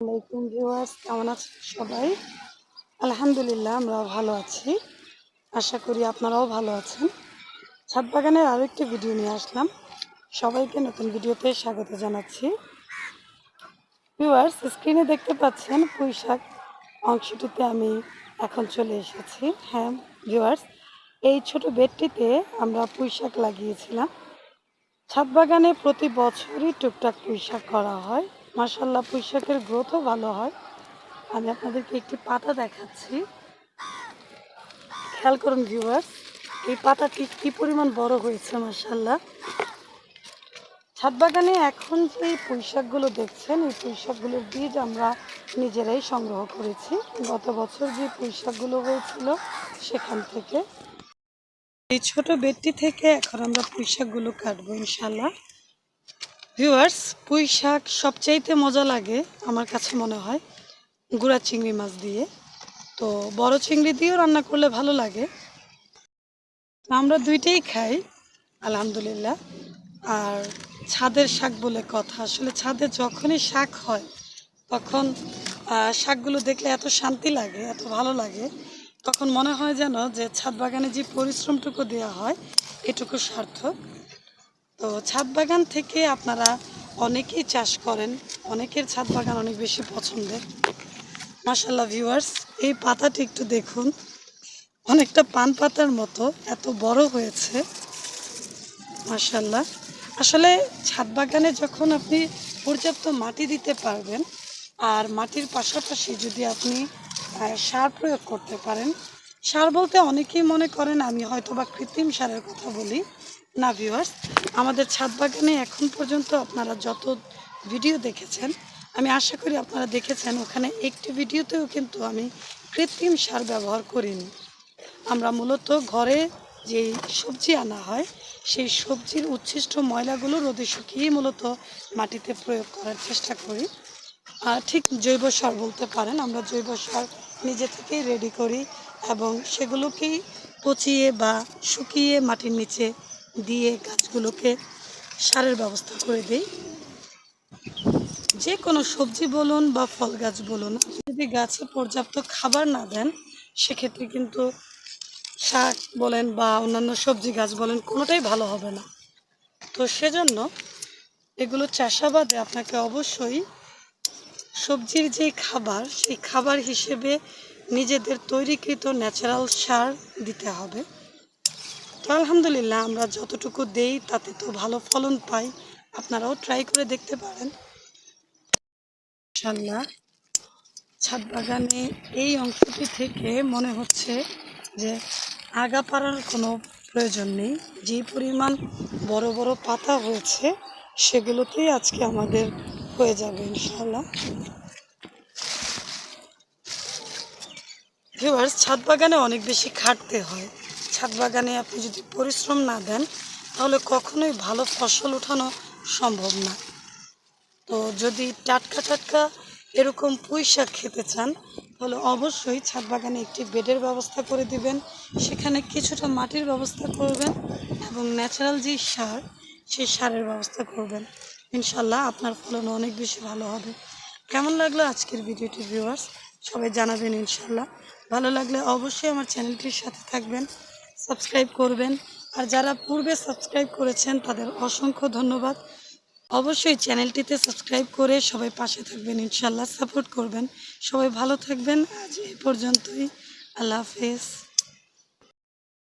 Viewers, কেমন আছেন সবাই? আলহামদুলিল্লাহ আমরা ভালো আছি। আশা করি আপনারাও ভালো আছেন। ছাদ বাগানের আরও একটি ভিডিও নিয়ে আসলাম। সবাইকে নতুন ভিডিওতে স্বাগত জানাচ্ছি। ভিউয়ার্স, স্ক্রিনে দেখতে পাচ্ছেন পুঁই শাক অংশটিতে আমি এখন চলে এসেছি। হ্যাঁ ভিউয়ার্স, এই ছোট বেডটিতে আমরা পুঁই শাক লাগিয়েছিলাম। ছাদ বাগানে প্রতি বছরই টুকটাক পুঁই শাক করা হয়। মাসাল্লাহ পুঁই শাকের গ্রোথও ভালো হয়। আমি আপনাদেরকে একটি পাতা দেখাচ্ছি। খেয়াল করুন ভিউয়ার্স এই পাতাটি কী পরিমাণ বড় হয়েছে মাসাল্লাহ ছাদ বাগানে এখন যে পুঁই শাকগুলো দেখছেন, এই পুঁই শাকগুলোর বীজ আমরা নিজেরাই সংগ্রহ করেছি। গত বছর যে পুঁই শাকগুলো হয়েছিল সেখান থেকে। এই ছোট বেডটি থেকে এখন আমরা পুঁই শাকগুলো কাটবো ইনশাল্লাহ ভিউয়ার্স পুঁই শাক সবচাইতে মজা লাগে, আমার কাছে মনে হয়, গুঁড়া চিংড়ি মাছ দিয়ে। তো বড় চিংড়ি দিয়েও রান্না করলে ভালো লাগে। আমরা দুইটাই খাই, আলহামদুলিল্লাহ। আর ছাদের শাক বলে কথা, আসলে ছাদে যখনই শাক হয়, তখন শাকগুলো দেখলে এত শান্তি লাগে, এত ভালো লাগে। তখন মনে হয় যেন যে ছাদ বাগানে যে পরিশ্রমটুকু দেওয়া হয়, এটুকু সার্থক। তো ছাদ বাগান থেকে আপনারা অনেকেই চাষ করেন, অনেকের ছাদ বাগান অনেক বেশি পছন্দের। মাসাল্লাহ ভিউয়ার্স এই পাতাটি একটু দেখুন। অনেকটা পান পাতার মতো, এত বড় হয়েছে। মাসাল্লাহ আসলে ছাদ বাগানে যখন আপনি পর্যাপ্ত মাটি দিতে পারবেন, আর মাটির পাশাপাশি যদি আপনি সার প্রয়োগ করতে পারেন, সার বলতে অনেকেই মনে করেন, আমি হয়তো বা কৃত্রিম সারের কথা বলি না ভিউয়ার্স আমাদের ছাদ বাগানে এখন পর্যন্ত আপনারা যত ভিডিও দেখেছেন, আমি আশা করি আপনারা দেখেছেন, ওখানে একটি ভিডিওতেও কিন্তু আমি কৃত্রিম সার ব্যবহার করিনি। আমরা মূলত ঘরে যেই সবজি আনা হয়, সেই সবজির উচ্ছিষ্ট ময়লাগুলো রোদে শুকিয়ে মূলত মাটিতে প্রয়োগ করার চেষ্টা করি। আর ঠিক জৈব সার বলতে পারেন, আমরা জৈব সার নিজে থেকেই রেডি করি এবং সেগুলোকেই পচিয়ে বা শুকিয়ে মাটির নিচে দিয়ে গাছগুলোকে সারের ব্যবস্থা করে দিই। যে কোনো সবজি বলুন বা ফল গাছ বলুন, যদি গাছে পর্যাপ্ত খাবার না দেন, সেক্ষেত্রে কিন্তু শাক বলেন বা অন্যান্য সবজি গাছ বলেন, কোনোটাই ভালো হবে না। তো সেজন্য এগুলো চাষাবাদে আপনাকে অবশ্যই সবজির যে খাবার, সেই খাবার হিসেবে নিজেদের তৈরিকৃত ন্যাচারাল সার দিতে হবে। তো আলহামদুলিল্লাহ, আমরা যতটুকু দেই তাতে তো ভালো ফলন পাই। আপনারাও ট্রাই করে দেখতে পারেন। ইনশাল্লাহ ছাদ বাগানে এই অংশটি থেকে মনে হচ্ছে যে আগা পাড়ার কোনো প্রয়োজন নেই। যে পরিমাণ বড় বড় পাতা হয়েছে, সেগুলোতেই আজকে আমাদের হয়ে যাবে ইনশাল্লাহ ভিউয়ার্স ছাদ বাগানে অনেক বেশি খাটতে হয়। ছাদ বাগানে আপনি যদি পরিশ্রম না দেন, তাহলে কখনোই ভালো ফসল ওঠানো সম্ভব না। তো যদি টাটকা টাটকা এরকম পুঁই খেতে চান, তাহলে অবশ্যই ছাদ বাগানে একটি বেডের ব্যবস্থা করে দিবেন। সেখানে কিছুটা মাটির ব্যবস্থা করবেন এবং ন্যাচারাল যে সার, সেই সারের ব্যবস্থা করবেন। ইনশাল্লাহ আপনার ফলন অনেক বেশি ভালো হবে। কেমন লাগল আজকের ভিডিওটি ভিউয়ার্স সবাই জানাবেন ইনশাল্লাহ। ভালো লাগলে অবশ্যই আমার চ্যানেলটির সাথে থাকবেন। সাবস্ক্রাইব করবেন। আর যারা পূর্বে সাবস্ক্রাইব করেছেন, তাদের অসংখ্য ধন্যবাদ। অবশ্যই চ্যানেলটিতে সাবস্ক্রাইব করে সবাই পাশে থাকবেন ইনশাল্লাহ সাপোর্ট করবেন। সবাই ভালো থাকবেন। আজ এ পর্যন্তই। আল্লাহ হাফেজ।